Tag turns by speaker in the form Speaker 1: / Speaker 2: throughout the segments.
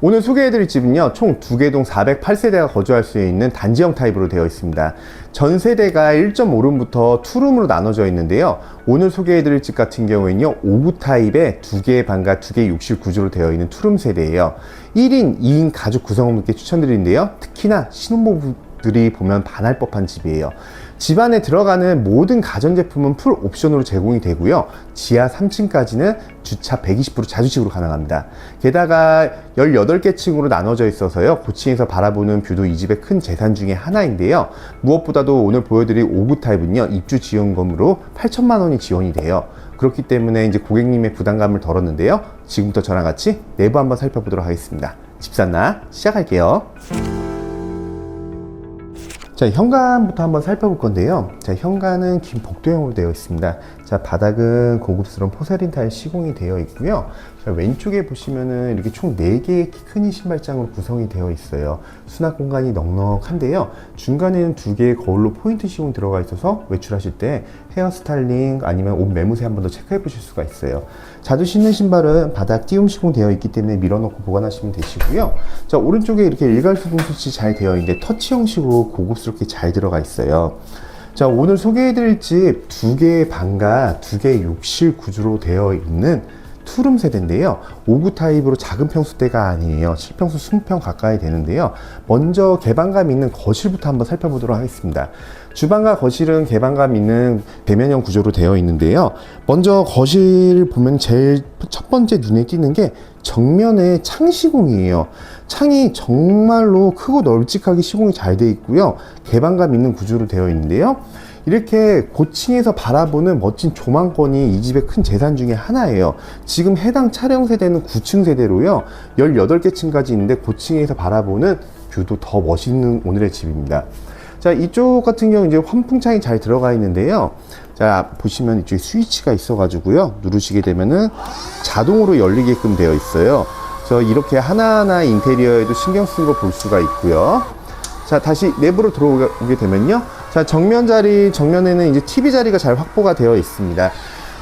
Speaker 1: 오늘 소개해드릴 집은요, 총 두 개 동 408세대가 거주할 수 있는 단지형 타입으로 되어 있습니다. 전 세대가 1.5룸부터 투룸으로 나눠져 있는데요. 오늘 소개해드릴 집 같은 경우에는요, 5구 타입의 두 개의 방과 두 개의 욕실 구조로 되어 있는 투룸 세대예요. 1인, 2인 가족 구성원분께 추천드리는데요. 특히나 신혼부부 들이 보면 반할 법한 집이에요. 집 안에 들어가는 모든 가전제품은 풀 옵션으로 제공이 되고요. 지하 3층까지는 주차 120% 자주식으로 가능합니다. 게다가 18개 층으로 나눠져 있어서요. 고층에서 바라보는 뷰도 이 집의 큰 재산 중에 하나인데요. 무엇보다도 오늘 보여드릴 5구 타입은요. 입주 지원금으로 8천만 원이 지원이 돼요. 그렇기 때문에 이제 고객님의 부담감을 덜었는데요. 지금부터 저랑 같이 내부 한번 살펴보도록 하겠습니다. 집산나 시작할게요. 자, 현관부터 한번 살펴볼 건데요. 자, 현관은 긴 복도형으로 되어 있습니다. 자, 바닥은 고급스러운 포세린 타일 시공이 되어 있고요. 자, 왼쪽에 보시면은 이렇게 총 4개의 키 큰 신발장으로 구성이 되어 있어요. 수납 공간이 넉넉한데요. 중간에는 두 개의 거울로 포인트 시공 들어가 있어서 외출하실 때 헤어 스타일링 아니면 옷 매무새 한 번 더 체크해 보실 수가 있어요. 자주 신는 신발은 바닥 띄움 시공 되어 있기 때문에 밀어넣고 보관하시면 되시고요. 자, 오른쪽에 이렇게 일괄 수동 스위치 잘 되어 있는데 터치 형식으로 고급스럽게 잘 들어가 있어요. 자, 오늘 소개해드릴 집 두 개의 방과 두 개의 욕실 구조로 되어 있는 투룸 세대인데요. 5구 타입으로 작은 평수대가 아니에요. 7평수 20평 가까이 되는데요. 먼저 개방감 있는 거실부터 한번 살펴보도록 하겠습니다. 주방과 거실은 개방감 있는 대면형 구조로 되어 있는데요. 먼저 거실 보면 제일 첫 번째 눈에 띄는 게 정면에 창 시공이에요. 창이 정말로 크고 널찍하게 시공이 잘 되어 있고요. 개방감 있는 구조로 되어 있는데요. 이렇게 고층에서 바라보는 멋진 조망권이 이 집의 큰 재산 중에 하나예요. 지금 해당 차량 세대는 9층 세대로요. 18개 층까지 있는데 고층에서 바라보는 뷰도 더 멋있는 오늘의 집입니다. 자, 이쪽 같은 경우 이제 환풍창이 잘 들어가 있는데요. 자, 보시면 이쪽에 스위치가 있어가지고요. 누르시게 되면은 자동으로 열리게끔 되어 있어요. 그래서 이렇게 하나하나 인테리어에도 신경 쓴거볼 수가 있고요. 자, 다시 내부로 들어오게 되면요. 자, 정면 자리, 정면에는 이제 TV 자리가 잘 확보가 되어 있습니다.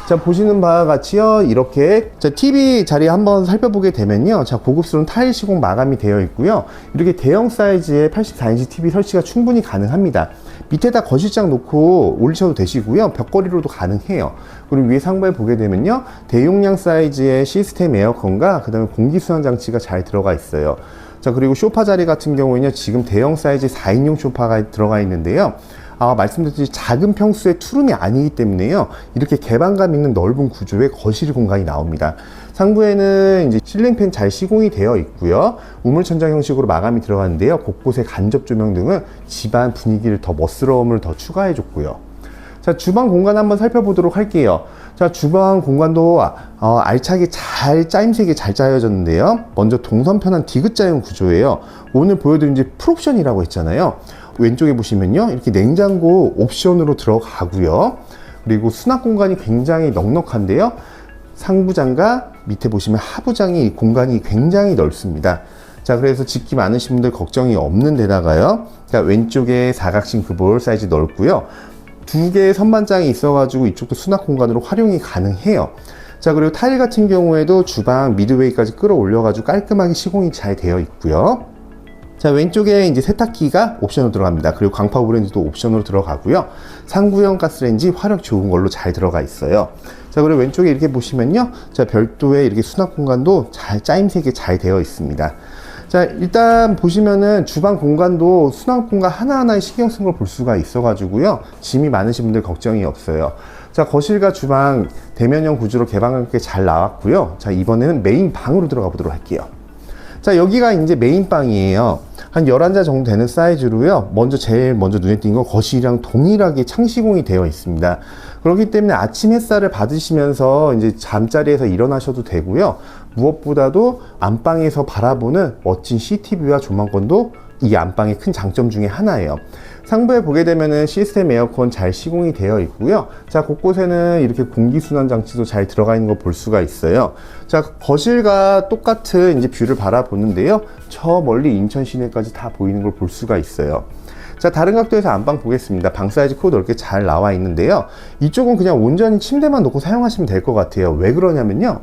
Speaker 1: 자, 보시는 바와 같이요. 이렇게, 자, TV 자리 한번 살펴보게 되면요. 자, 고급스러운 타일 시공 마감이 되어 있고요. 이렇게 대형 사이즈의 84인치 TV 설치가 충분히 가능합니다. 밑에다 거실장 놓고 올리셔도 되시고요. 벽걸이로도 가능해요. 그리고 위에 상부에 보게 되면요. 대용량 사이즈의 시스템 에어컨과 그 다음에 공기순환 장치가 잘 들어가 있어요. 자, 그리고 쇼파 자리 같은 경우에는요, 지금 대형 사이즈 4인용 쇼파가 들어가 있는데요. 아, 말씀드렸듯이 작은 평수의 투룸이 아니기 때문에요. 이렇게 개방감 있는 넓은 구조의 거실 공간이 나옵니다. 상부에는 이제 실링팬 잘 시공이 되어 있고요. 우물 천장 형식으로 마감이 들어가는데요. 곳곳에 간접 조명 등은 집안 분위기를 더 멋스러움을 더 추가해 줬고요. 자, 주방 공간 한번 살펴보도록 할게요. 자, 주방 공간도 어, 알차게 잘 짜임새게 잘 짜여졌는데요. 먼저 동선 편한 디귿자형 구조예요. 오늘 보여드린 이제 풀옵션이라고 했잖아요. 왼쪽에 보시면요. 이렇게 냉장고 옵션으로 들어가고요. 그리고 수납 공간이 굉장히 넉넉한데요. 상부장과 밑에 보시면 하부장이 공간이 굉장히 넓습니다. 자, 그래서 집기 많으신 분들 걱정이 없는 데다가요. 자, 왼쪽에 사각신 그볼 사이즈 넓고요. 두 개의 선반장이 있어가지고 이쪽도 수납 공간으로 활용이 가능해요. 자, 그리고 타일 같은 경우에도 주방 미드웨이까지 끌어올려가지고 깔끔하게 시공이 잘 되어 있고요. 자, 왼쪽에 이제 세탁기가 옵션으로 들어갑니다. 그리고 광파 오브렌지도 옵션으로 들어가고요. 상구형 가스레인지 화력 좋은 걸로 잘 들어가 있어요. 자, 그리고 왼쪽에 이렇게 보시면요. 자, 별도의 이렇게 수납 공간도 잘 짜임새게 잘 되어 있습니다. 자, 일단 보시면은 주방 공간도 수납 공간 하나하나에 신경 쓴 걸 볼 수가 있어 가지고요. 짐이 많으신 분들 걱정이 없어요. 자, 거실과 주방 대면형 구조로 개방감 있게 잘 나왔고요. 자, 이번에는 메인 방으로 들어가 보도록 할게요. 자, 여기가 이제 메인방이에요. 한 11자 정도 되는 사이즈로요. 먼저 제일 먼저 눈에 띈건 거실이랑 동일하게 창시공이 되어 있습니다. 그렇기 때문에 아침 햇살을 받으시면서 이제 잠자리에서 일어나셔도 되고요. 무엇보다도 안방에서 바라보는 멋진 CCTV와 조망권도 이 안방의 큰 장점 중에 하나예요. 상부에 보게 되면은 시스템 에어컨 잘 시공이 되어 있고요. 자, 곳곳에는 이렇게 공기순환 장치도 잘 들어가 있는 거 볼 수가 있어요. 자, 거실과 똑같은 이제 뷰를 바라보는데요. 저 멀리 인천 시내까지 다 보이는 걸 볼 수가 있어요. 자, 다른 각도에서 안방 보겠습니다. 방 사이즈 코 넓게 잘 나와 있는데요. 이쪽은 그냥 온전히 침대만 놓고 사용하시면 될 것 같아요. 왜 그러냐면요.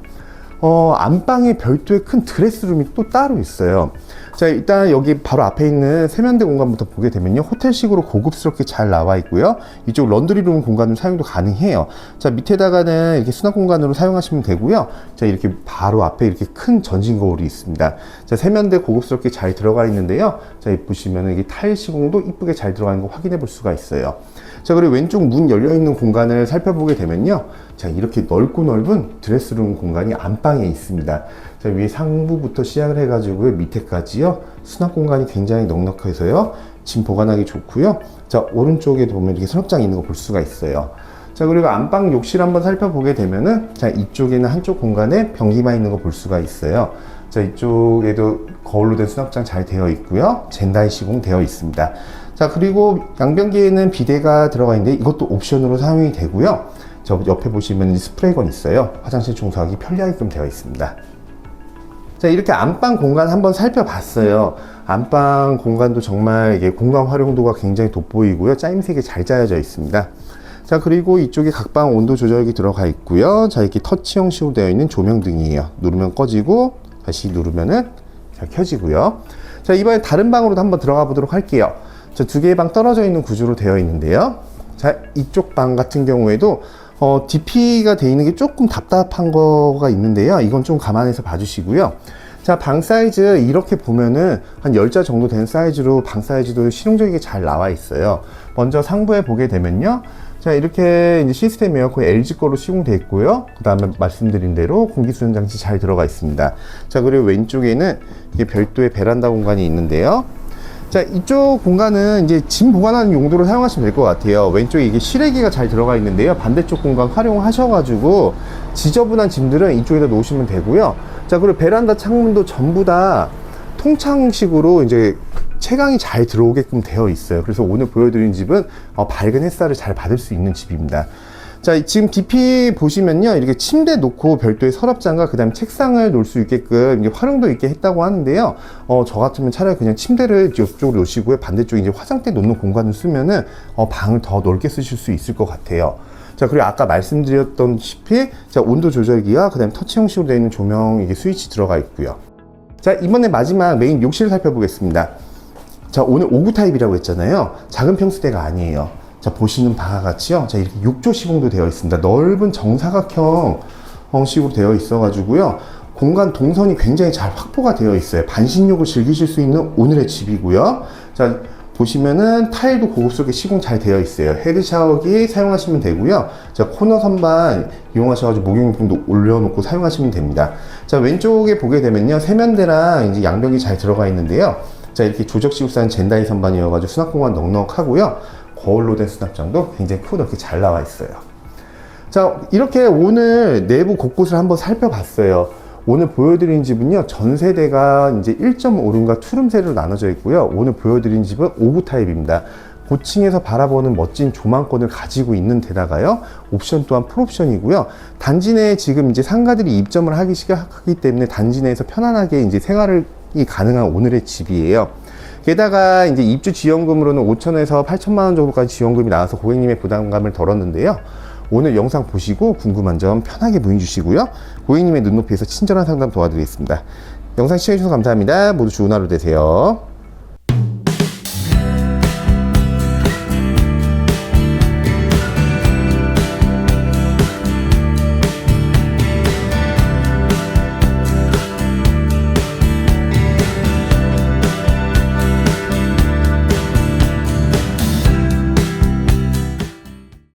Speaker 1: 어, 안방에 별도의 큰 드레스룸이 또 따로 있어요. 자, 일단 여기 바로 앞에 있는 세면대 공간부터 보게 되면요. 호텔식으로 고급스럽게 잘 나와 있고요. 이쪽 런드리룸 공간도 사용도 가능해요. 자, 밑에다가는 이렇게 수납 공간으로 사용하시면 되고요. 자, 이렇게 바로 앞에 이렇게 큰 전진 거울이 있습니다. 자, 세면대 고급스럽게 잘 들어가 있는데요. 자, 이 보시면은 이게 타일 시공도 이쁘게 잘 들어가 있는 거 확인해 볼 수가 있어요. 자, 그리고 왼쪽 문 열려 있는 공간을 살펴보게 되면요. 자, 이렇게 넓고 넓은 드레스룸 공간이 안방에 있습니다. 자, 위에 상부부터 시작을 해가지고 밑에까지요. 수납 공간이 굉장히 넉넉해서요. 짐 보관하기 좋고요. 자, 오른쪽에 보면 이렇게 수납장이 있는 거 볼 수가 있어요. 자, 그리고 안방 욕실 한번 살펴보게 되면은, 자, 이쪽에는 한쪽 공간에 변기만 있는 거 볼 수가 있어요. 자, 이쪽에도 거울로 된 수납장 잘 되어 있고요. 젠다이 시공 되어 있습니다. 자, 그리고 양변기에는 비데가 들어가 있는데 이것도 옵션으로 사용이 되고요. 저 옆에 보시면 스프레이건 있어요. 화장실 청소하기 편리하게끔 되어 있습니다. 자, 이렇게 안방 공간 한번 살펴봤어요. 안방 공간도 정말 이게 공간 활용도가 굉장히 돋보이고요. 짜임새게 잘 짜여져 있습니다. 자, 그리고 이쪽에 각방 온도 조절기 들어가 있고요. 자, 이렇게 터치 형식으로 되어 있는 조명등이에요. 누르면 꺼지고, 다시 누르면은 자, 켜지고요. 자, 이번에 다른 방으로도 한번 들어가 보도록 할게요. 자, 두 개의 방 떨어져 있는 구조로 되어 있는데요. 자, 이쪽 방 같은 경우에도 어, DP가 되어 있는 게 조금 답답한 거가 있는데요. 이건 좀 감안해서 봐주시고요. 자, 방 사이즈 이렇게 보면은 한 10자 정도 되는 사이즈로 방 사이즈도 실용적이게 잘 나와 있어요. 먼저 상부에 보게 되면요. 자, 이렇게 시스템 에어컨 LG 거로 시공되어 있고요. 그 다음에 말씀드린 대로 공기수전 장치 잘 들어가 있습니다. 자, 그리고 왼쪽에는 이게 별도의 베란다 공간이 있는데요. 자, 이쪽 공간은 이제 짐 보관하는 용도로 사용하시면 될 것 같아요. 왼쪽에 이게 실외기가 잘 들어가 있는데요. 반대쪽 공간 활용하셔가지고 지저분한 짐들은 이쪽에다 놓으시면 되고요. 자, 그리고 베란다 창문도 전부 다 통창식으로 이제 채광이 잘 들어오게끔 되어 있어요. 그래서 오늘 보여드린 집은 어, 밝은 햇살을 잘 받을 수 있는 집입니다. 자, 지금 DP 보시면요. 이렇게 침대 놓고 별도의 서랍장과 그 다음에 책상을 놓을 수 있게끔 활용도 있게 했다고 하는데요. 어, 저 같으면 차라리 그냥 침대를 이쪽으로 놓으시고요. 반대쪽에 이제 화장대 놓는 공간을 쓰면은 어, 방을 더 넓게 쓰실 수 있을 것 같아요. 자, 그리고 아까 말씀드렸던 시피 자, 온도 조절기와 그 다음에 터치 형식으로 되어 있는 조명 이게 스위치 들어가 있고요. 자, 이번에 마지막 메인 욕실을 살펴보겠습니다. 자, 오늘 5구 타입이라고 했잖아요. 작은 평수대가 아니에요. 자, 보시는 바와 같이요. 자, 이렇게 6조 시공도 되어 있습니다. 넓은 정사각형 식으로 되어 있어 가지고요. 공간 동선이 굉장히 잘 확보가 되어 있어요. 반신욕을 즐기실 수 있는 오늘의 집이고요. 자, 보시면은 타일도 고급스럽게 시공 잘 되어 있어요. 헤드 샤워기 사용하시면 되고요. 자, 코너 선반 이용하셔가지고 목욕용품도 올려놓고 사용하시면 됩니다. 자, 왼쪽에 보게 되면요. 세면대랑 이제 양변기 잘 들어가 있는데요. 자, 이렇게 조적식으로 쌓은 젠다이 선반이어가지고 수납 공간 넉넉하고요. 거울로 된 수납장도 굉장히 크고 넓게 잘 나와 있어요. 자, 이렇게 오늘 내부 곳곳을 한번 살펴봤어요. 오늘 보여드린 집은요, 전세대가 이제 1.5룸과 투룸세로 나눠져 있고요. 오늘 보여드린 집은 5구 타입입니다. 고층에서 바라보는 멋진 조망권을 가지고 있는 데다가요, 옵션 또한 풀옵션이고요. 단지 내에 지금 이제 상가들이 입점을 하기 시작하기 때문에 단지 내에서 편안하게 이제 생활이 가능한 오늘의 집이에요. 게다가 이제 입주 지원금으로는 5천에서 8천만 원 정도까지 지원금이 나와서 고객님의 부담감을 덜었는데요. 오늘 영상 보시고 궁금한 점 편하게 문의 주시고요. 고객님의 눈높이에서 친절한 상담 도와드리겠습니다. 영상 시청해주셔서 감사합니다. 모두 좋은 하루 되세요.